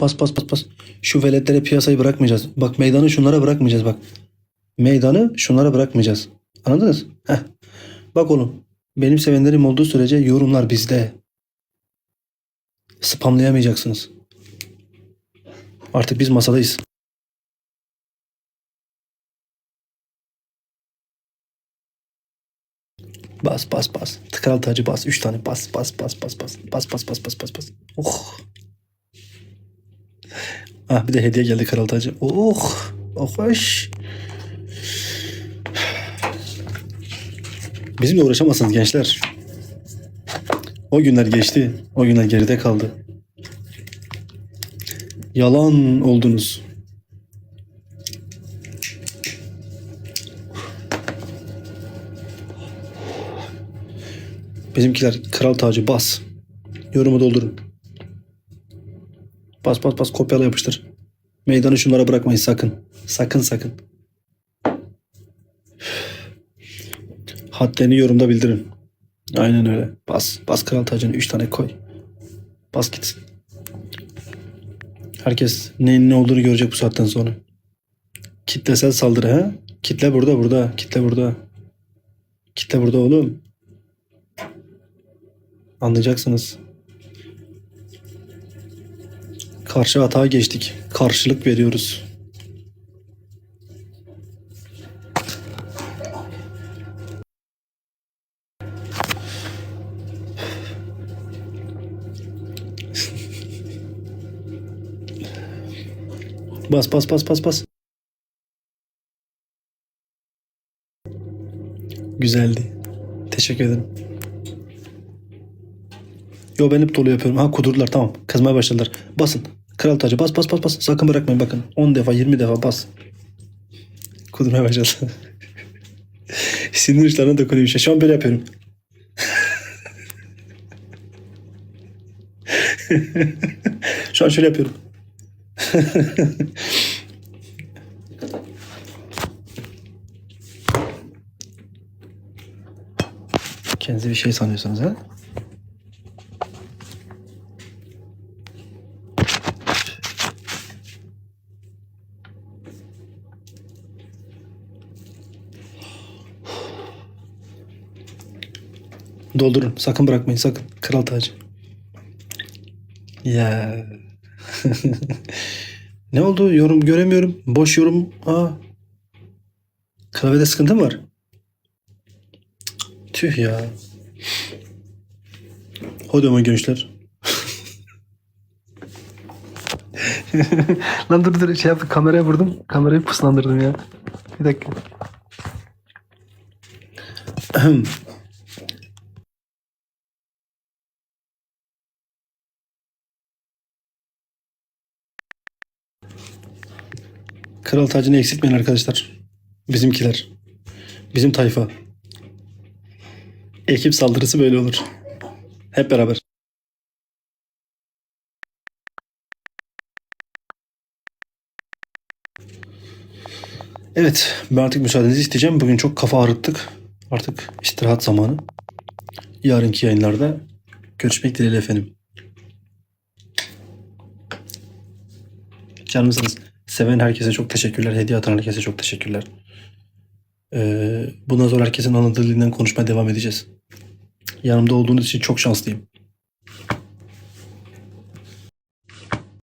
Bas bas bas bas. Şu veletlere piyasayı bırakmayacağız. Bak meydanı şunlara bırakmayacağız bak. Meydanı şunlara bırakmayacağız. Anladınız? Heh. Bak oğlum. Benim sevenlerim olduğu sürece yorumlar bizde. Spamlayamayacaksınız. Artık biz masadayız. Bas bas bas. Tıkral tacı bas. Üç tane bas bas bas bas bas. Bas bas bas bas bas bas. Oh. Ah bir de hediye geldi kral tacı. Oh. Oh hoş. Bizimle uğraşamazsınız gençler. O günler geçti. O günler geride kaldı. Yalan oldunuz. Bizimkiler kral tacı bas. Yorumu doldurun. Bas bas bas kopyala yapıştır. Meydanı şunlara bırakmayın sakın. Sakın sakın. Hadlerini yorumda bildirin. Aynen öyle. Bas. Bas kral tacını 3 tane koy. Bas gitsin. Herkes neyin ne olduğunu görecek bu saatten sonra. Kitlesel saldırı ha? Kitle burada burada. Kitle burada. Kitle burada oğlum. Anlayacaksınız. Karşı hata geçtik. Karşılık veriyoruz. Bas bas bas bas bas. Güzeldi. Teşekkür ederim. Yo ben hep dolu yapıyorum. Ha kudurdular tamam. Kızmaya başladılar. Basın. Kral tacı bas bas bas bas. Sakın bırakmayın bakın. 10 defa 20 defa bas. Kudurmaya başladı. Sinir uçlarına dokunuyor bir şey. Şu an böyle yapıyorum. Şu an şöyle yapıyorum. Kendinizi bir şey sanıyorsunuz ha? Doldurun. Sakın bırakmayın. Sakın. Kral tacı. Ya. ne oldu? Yorum göremiyorum. Boş yorum. Aa. Klavyede sıkıntı mı var? Tüh ya. Hadi ama gençler. Lan dur dur şey yaptım kameraya vurdum. Kamerayı puslandırdım ya. Bir dakika. Kral tacını eksiltmeyin arkadaşlar. Bizimkiler. Bizim tayfa. Ekip saldırısı böyle olur. Hep beraber. Evet, ben artık müsaadenizi isteyeceğim. Bugün çok kafa ağrıttık. Artık istirahat zamanı. Yarınki yayınlarda görüşmek dileğiyle efendim. Canımsınız. Seven herkese çok teşekkürler. Hediye atan herkese çok teşekkürler. Ee, bundan sonra herkesin anladığı dilinden konuşmaya devam edeceğiz. Yanımda olduğunuz için çok şanslıyım.